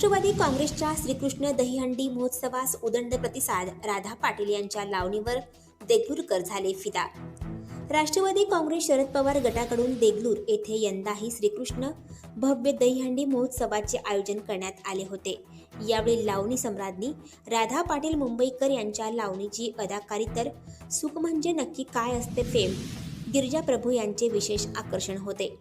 राष्ट्रवादी काँग्रेसच्या श्रीकृष्ण दहीहंडी महोत्सवास उदंड प्रतिसाद राधा पाटील यांच्या लावणीवर देगलूरकर झाले फिदा. राष्ट्रवादी काँग्रेस शरद पवार गटाकडून देगलूर येथे यंदाही श्रीकृष्ण भव्य दहीहंडी महोत्सवाचे आयोजन करण्यात आले होते. यावेळी लावणी सम्राज्ञी राधा पाटील मुंबईकर यांच्या लावणीची अदाकारी तर सुख म्हणजे नक्की काय असते फेम गिरिजा प्रभू यांचे विशेष आकर्षण होते.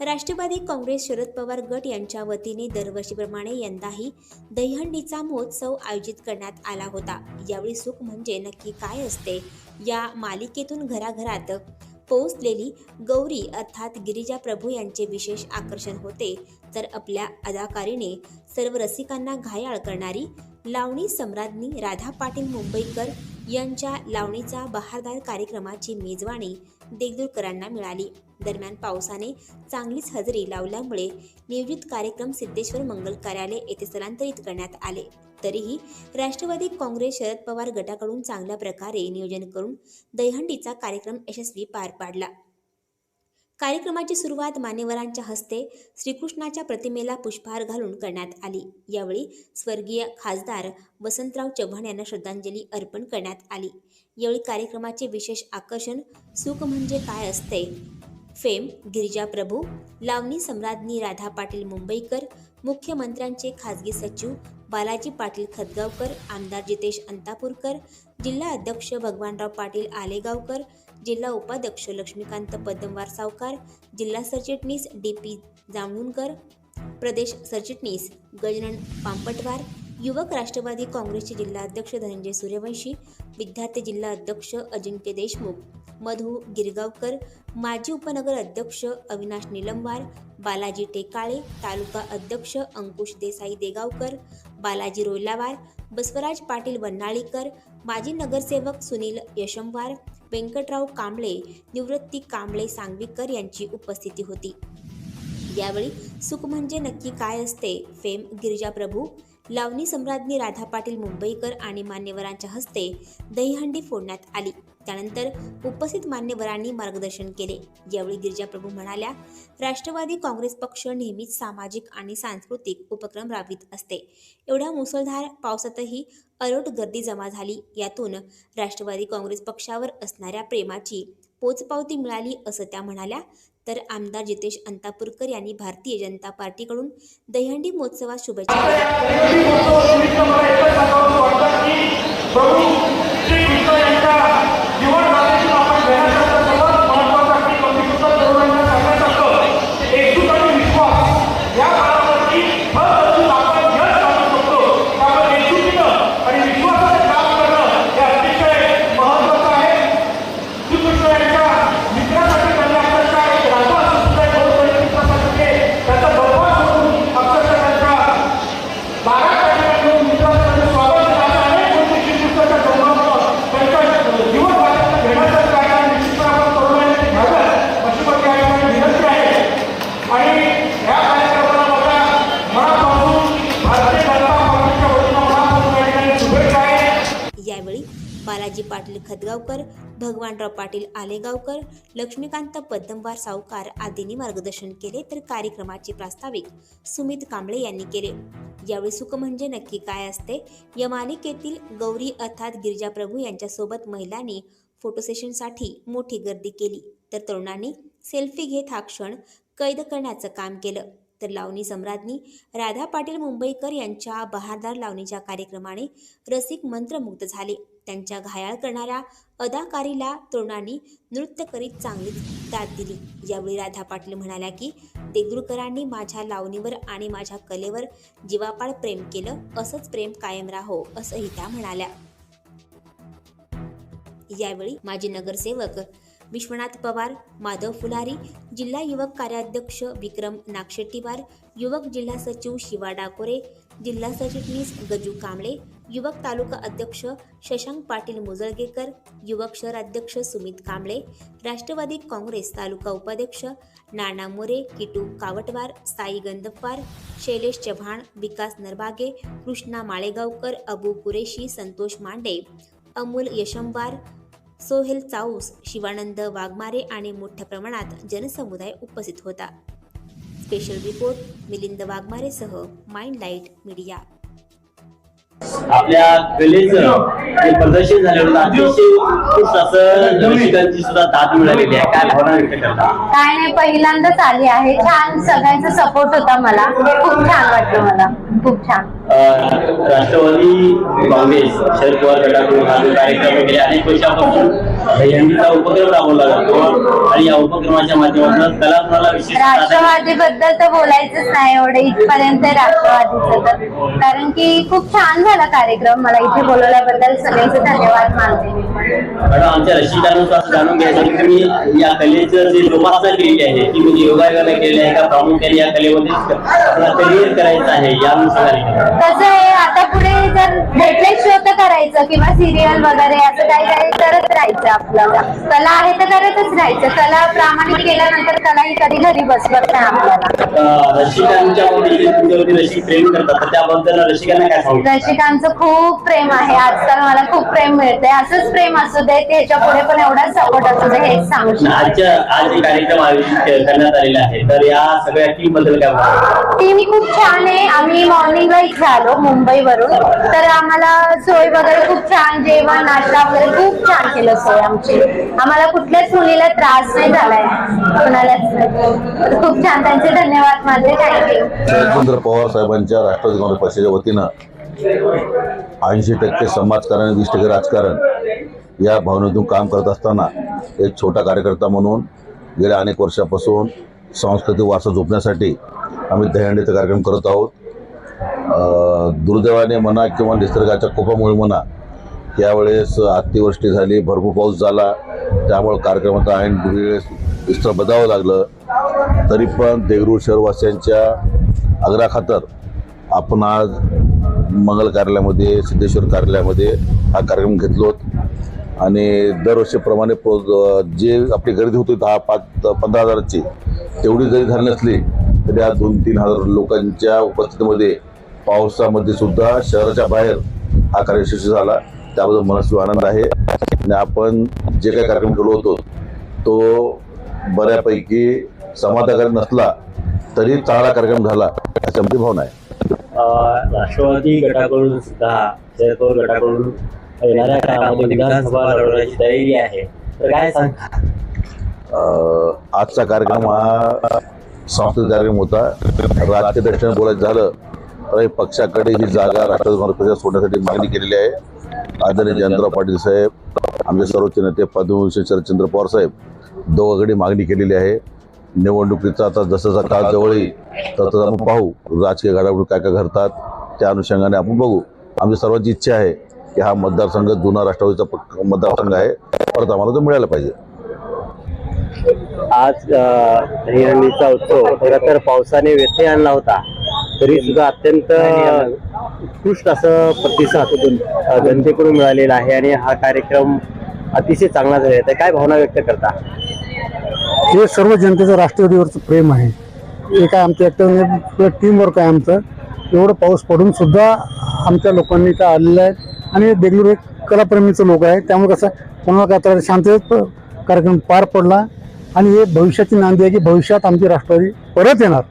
राष्ट्रवादी काँग्रेस शरद पवार गट यांच्या वतीने दरवर्षीप्रमाणे यंदाही दहीहंडीचा महोत्सव आयोजित करण्यात आला होता. यावेळी सुख म्हणजे नक्की काय असते? या मालिकेतून घराघरात पोहोचलेली गौरी अर्थात गिरिजा प्रभू यांचे विशेष आकर्षण होते. तर आपल्या अदाकारीने सर्व रसिकांना घायाळ करणारी लावणी सम्राज्ञी राधा पाटील मुंबईकर यांच्या लावणीचा बहारदार कार्यक्रमाची मेजवानी देगलूरकरांना मिळाली. दरम्यान पावसाने चांगलीच हजेरी लावल्यामुळे नियोजित कार्यक्रम सिद्धेश्वर मंगल कार्यालय येथे स्थलांतरित करण्यात आले. तरीही राष्ट्रवादी काँग्रेस शरद पवार गटाकडून चांगल्या प्रकारे नियोजन करून दहीहंडीचा कार्यक्रम यशस्वी पार पाडला. कार्यक्रमाची सुरुवात मान्यवरांच्या हस्ते श्रीकृष्णाच्या प्रतिमेला पुष्पहार घालून करण्यात आली. यावेळी स्वर्गीय खासदार वसंतराव चव्हाण यांना श्रद्धांजली अर्पण करण्यात आली. यावेळी कार्यक्रमाचे विशेष आकर्षण सुख म्हणजे काय असते? फेम गिरिजा प्रभू लावणी सम्राज्ञी राधा पाटील मुंबईकर मुख्यमंत्र्यांचे खासगी सचिव बालाजी पाटील खतगावकर आमदार जितेश अंतापूरकर जिल्हा अध्यक्ष भगवानराव पाटील आलेगावकर जिल्हा उपाध्यक्ष लक्ष्मीकांत पद्मवार सावकार जिल्हा सरचिटणीस डी पी जांभूणकर प्रदेश सरचिटणीस गजानन पांपटवार युवक राष्ट्रवादी काँग्रेसचे जिल्हाध्यक्ष धनंजय सूर्यवंशी विद्यार्थी जिल्हा अध्यक्ष अजिंक्य देशमुख मधू गिरगावकर माजी उपनगर अध्यक्ष अविनाश निलंबार बालाजी टेकाळे तालुका अध्यक्ष अंकुश देसाई देगावकर बालाजी रोयलावार बसवराज पाटील वन्नाळीकर माजी नगरसेवक सुनील यशंवार व्यंकटराव कांबळे निवृत्ती कांबळे सांगवीकर यांची उपस्थिती होती. यावेळी सुख म्हणजे नक्की काय असते फेम गिरिजा प्रभू लावणी सम्राज्ञी राधा पाटील मुंबईकर आणि मान्यवरांच्या हस्ते दहीहंडी फोडण्यात आली. त्यानंतर उपस्थित मान्यवरांनी मार्गदर्शन केले. यावेळी गिरिजा प्रभू म्हणाल्या राष्ट्रवादी काँग्रेस पक्ष नेहमीच सामाजिक आणि सांस्कृतिक उपक्रम राबवित असते. एवढ्या मुसळधार पावसातही अलोट गर्दी जमा झाली. यातून राष्ट्रवादी काँग्रेस पक्षावर असणाऱ्या प्रेमाची पोचपावती मिळाली असं त्या म्हणाल्या. तर आमदार जितेश अंतापूरकर यांनी भारतीय जनता पार्टीकडून दहीहंडी महोत्सवात शुभेच्छा बालाजी पाटील खदगावकर भगवानराव पाटील आलेगावकर लक्ष्मीकांत पद्मवार सावकार आदींनी मार्गदर्शन केले तर कार्यक्रमाचे प्रास्ताविक सुमित कांबळे यांनी केले. यावेळी सुख म्हणजे नक्की काय असते? या मालिकेतील गौरी अर्थात गिरिजा प्रभू यांच्यासोबत महिलांनी फोटो सेशनसाठी मोठी गर्दी केली. तर तरुणांनी सेल्फी घेत हा क्षण कैद करण्याचं काम केलं. तर लावणी सम्राज्ञी राधा पाटील मुंबईकर यांच्या बहारदार लावणीच्या कार्यक्रमाने रसिक मंत्रमुग्ध झाले. त्यांच्या घायाळ करणाऱ्या अदाकारीला तरुणांनी नृत्य करीत चांगलीच दाद दिली. यावेळी राधा पाटील म्हणाल्या की देगलूरकरांनी माझ्या लावणीवर आणि माझ्या कलेवर जीवापाड प्रेम केलं असंच प्रेम कायम राहो असंही त्या म्हणाल्या. यावेळी माजी नगरसेवक विश्वनाथ पवार माधव फुलारी जिल्हा युवक कार्याध्यक्ष विक्रम नागशेट्टीवार युवक जिल्हा सचिव शिवा डाकोरे जिल्हा सचिटणीस गजू कांबळे युवक तालुका अध्यक्ष शशांक पाटील मुजळगेकर युवक शहर अध्यक्ष सुमित कांबळे राष्ट्रवादी काँग्रेस तालुका उपाध्यक्ष नाना मोरे किटू कावटवार साई गंधप्पार शैलेश चव्हाण विकास नरबागे कृष्णा माळेगावकर अबू कुरेशी संतोष मांडे अमोल यशंवार सोहेल चाऊस शिवानंद वाघमारे आणि मोठ्या प्रमाणात जनसमुदाय उपस्थित होता. स्पेशल रिपोर्ट मिलिंद वाघमारेसह माइंड लाइट मीडिया. आपल्या कलेचं जे प्रदर्शन झालेलं होतं अतिशय उत्कृष्ट असं रसिकांची सुद्धा दाद मिळालेली आहे. काय भावना व्यक्त करता? काय नाही पहिल्यांदाच आली आहे. छान सगळ्यांचा सपोर्ट होता मला. खूप छान वाटलं मला. खूप छान. अं, राष्ट्रवादी काँग्रेस शरद पवार गटाकडून हा जो कार्यक्रम वगैरे अनेक वर्षापासून दहीहंडीचा उपक्रम राबवला जातो आणि या उपक्रमाच्या माध्यमातून कलाकाराला विशेष राष्ट्रवादी बद्दल तर बोलायचंच नाही एवढं. इथपर्यंत राष्ट्रवादीचं तर. कारण की खूप छान झाला कार्यक्रम. मला इथे बोलवल्याबद्दल सगळ्यांचे धन्यवाद मानते मी. मॅडम आमच्या रसिकांनुसार असं जाणून घ्यायचं की तुम्ही या कलेचं जे जोपासना केलेली आहे ती म्हणजे योगायोगाला केलेली आहे का प्रामुख्याने या कलेमध्ये आपला करिअर करायचं आहे यानुसार कसं आहे आता पुढे जर भेटल्याशिवाय तर करायचं किंवा सिरियल वगैरे असं काही काही करत राहायचं. आपल्याला. कला आहे तर करतच राहायचं. कला प्रामाणिक केल्यानंतर कला ही कधी घरी बसवत नाही आपल्याला. अं, रसिकांच्या मध्ये जे तुमच्यावरती रसिक प्रेम करतात. तर त्याबद्दल रसिकांना काय सांगू? रसिकांचं खूप प्रेम आहे. आजकाल मला खूप प्रेम मिळते असंच प्रेम असू दे त्याच्या पुढे पण एवढा सपोर्ट असू दे हेच सांगू शकते. आजच्या आज कार्यक्रम आयोजित करण्यात आलेला आहे तर या सगळ्या टीमबद्दल काय? टीम खूप छान आहे. आम्ही मॉर्निंगला इथे आलो मुंबईवरून. तर आम्हाला सोय वगैरे खूप छान जेवण नाश्ता वगैरे खूप छान केलं सोय आमची. आम्हाला कुठल्याच मुलीला त्रास नाही झालाय. कुणालाच खूप छान. त्यांचे धन्यवाद माझे. थँक्यू पवार साहेबांच्या राष्ट्रवादी काँग्रेस पक्षाच्या वतीनं ऐंशी टक्के समाजकारण वीस टक्के राजकारण या भावनेतून काम करत असताना एक छोटा कार्यकर्ता म्हणून गेल्या अनेक वर्षापासून सांस्कृतिक वारसा जोपण्यासाठी आम्ही दहीहंडीचा कार्यक्रम करत आहोत. दुर्दैवाने म्हणा किंवा निसर्गाच्या कोपामुळे म्हणा यावेळेस अतिवृष्टी झाली भरपूर पाऊस झाला. त्यामुळे कार्यक्रमाचा ऐन वेळेस विस्तार बदावं लागलं. तरी पण देगरूर शहरवासियांच्या आग्रहाखातर आपण आज मंगल कार्यालयामध्ये सिद्धेश्वर कार्यालयामध्ये हा कार्यक्रम घेतलो आणि दरवर्षीप्रमाणे प्रो जे आपली गर्दी होती दहा पाच पंधरा हजाराची तेवढी जरी झाली नसली तरी दोन तीन हजार लोकांच्या उपस्थितीमध्ये पावसामध्ये सुद्धा शहराच्या बाहेर हा कार्य यशस्वी झाला. त्याबद्दल मनस्वी आनंद आहे. आणि आपण जे काही कार्यक्रम केलो होतो तो बऱ्यापैकी समाधानकारक नसला तरी चांगला कार्यक्रम झाला अशी आमची भावना आहे. राष्ट्रवादी गटाकडून सुद्धा पवार गटाकडून येणाऱ्या काळामध्ये विधानसभा लढवण्याची तयारी आहे. तर काय सांगता? अं, आजचा कार्यक्रम हा कार्यक्रम होता राजकीय दृष्टीने बोलायचं झालं तर हे पक्षाकडे ही जागा राष्ट्रवादी काँग्रेस पक्षात सोडण्यासाठी मागणी केलेली आहे. आदरणीय जयंतराव पाटील साहेब आमचे सर्वोच्च नेते पद्मभूषण शरदचंद्र पवार साहेब दोघांकडे मागणी केलेली आहे. निवडणुकीचा आता जसं काळ जवळ येईल तसं आपण पाहू राजकीय घडामोडी काय काय घडतात त्या अनुषंगाने आपण बघू. आमची सर्वांची इच्छा आहे की हा मतदारसंघ जुना राष्ट्रवादीचा मतदारसंघ आहे. परत आम्हाला तो मिळायला पाहिजे. आज हिरणीचा उत्सव खरं तर पावसाने व्यत्यय आणला होता. तरी सुद्धा अत्यंत उत्कृष्ट असं प्रतिसाद जनतेकडून मिळालेला आहे आणि हा कार्यक्रम अतिशय चांगला झालेला आहे. काय भावना व्यक्त करता? हे सर्व जनतेचं राष्ट्रवादीवरचं प्रेम आहे. हे काय आमच्या एकट्या टीमवर्क आहे आमचं. एवढं पाऊस पडून सुद्धा आमच्या लोकांनी काय आलेलं आहे आणि देगलूर एक कलाप्रेमीचं लोक आहे त्यामुळे कसं कोणाला काय तर शांततेत कार्यक्रम पार पडला आणि हे भविष्याची नांदी आहे की भविष्यात आमची राष्ट्रवादी परत येणार.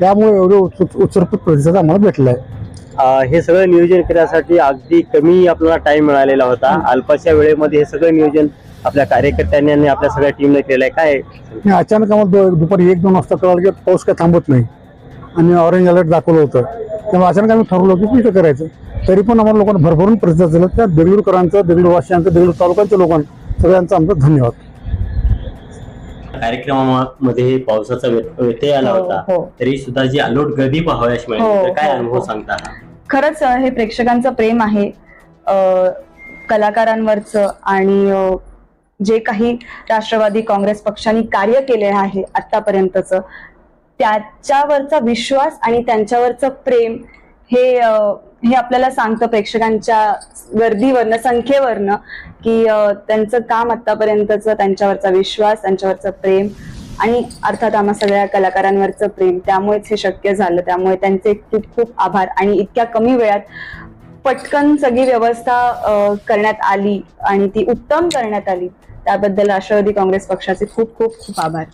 त्यामुळे एवढं उत्सुक उत्सर्पित प्रतिसाद आम्हाला भेटला आहे. हे सगळं नियोजन करण्यासाठी अगदी कमी आपल्याला टाइम मिळालेला होता. अल्पशा वेळेमध्ये हे सगळं नियोजन आपल्या कार्यकर्त्यांनी आणि आपल्या सगळ्या टीमने केलंय. काय? आणि अचानक आम्हाला दु- दुपारी एक दोन वाजता कळालं की पाऊस काय थांबत नाही. आणि ऑरेंज अलर्ट दाखवलं होतं. त्यामुळे अचानक आम्ही ठरवलं की इथं करायचं. तरी पण आम्हाला लोकांना भरभरून प्रतिसाद दिला. त्या देगलूरकरांचं देगलूरवासियांचं देगलूर तालुक्याच्या लोकांना सगळ्यांचा आमचा धन्यवाद. कार्यक्रमामध्ये पावसाचा व्यत- व्यत्यय आला हो, होता हो. तरी सुद्धा जी अलोट गर्दी पाहावयास मिळाली हो, काय अनुभव. सांगता खरंच हे प्रेक्षकांचं प्रेम आहे कलाकारांवरचं आणि जे काही राष्ट्रवादी काँग्रेस पक्षाने कार्य केले आहे आतापर्यंतच त्याच्यावरचा विश्वास आणि त्यांच्यावरचं प्रेम हे हे आपल्याला सांगतं प्रेक्षकांच्या गर्दीवरनं संख्येवरनं की त्यांचं काम आतापर्यंतचं त्यांच्यावरचा विश्वास त्यांच्यावरचं प्रेम आणि अर्थात आम्हा सगळ्या कलाकारांवरचं प्रेम. त्यामुळेच हे शक्य झालं. त्यामुळे त्यांचे खूप खूप आभार. आणि इतक्या कमी वेळात पटकन सगळी व्यवस्था करण्यात आली आणि ती उत्तम करण्यात आली. त्याबद्दल राष्ट्रवादी काँग्रेस पक्षाचे खूप खूप खूप आभार.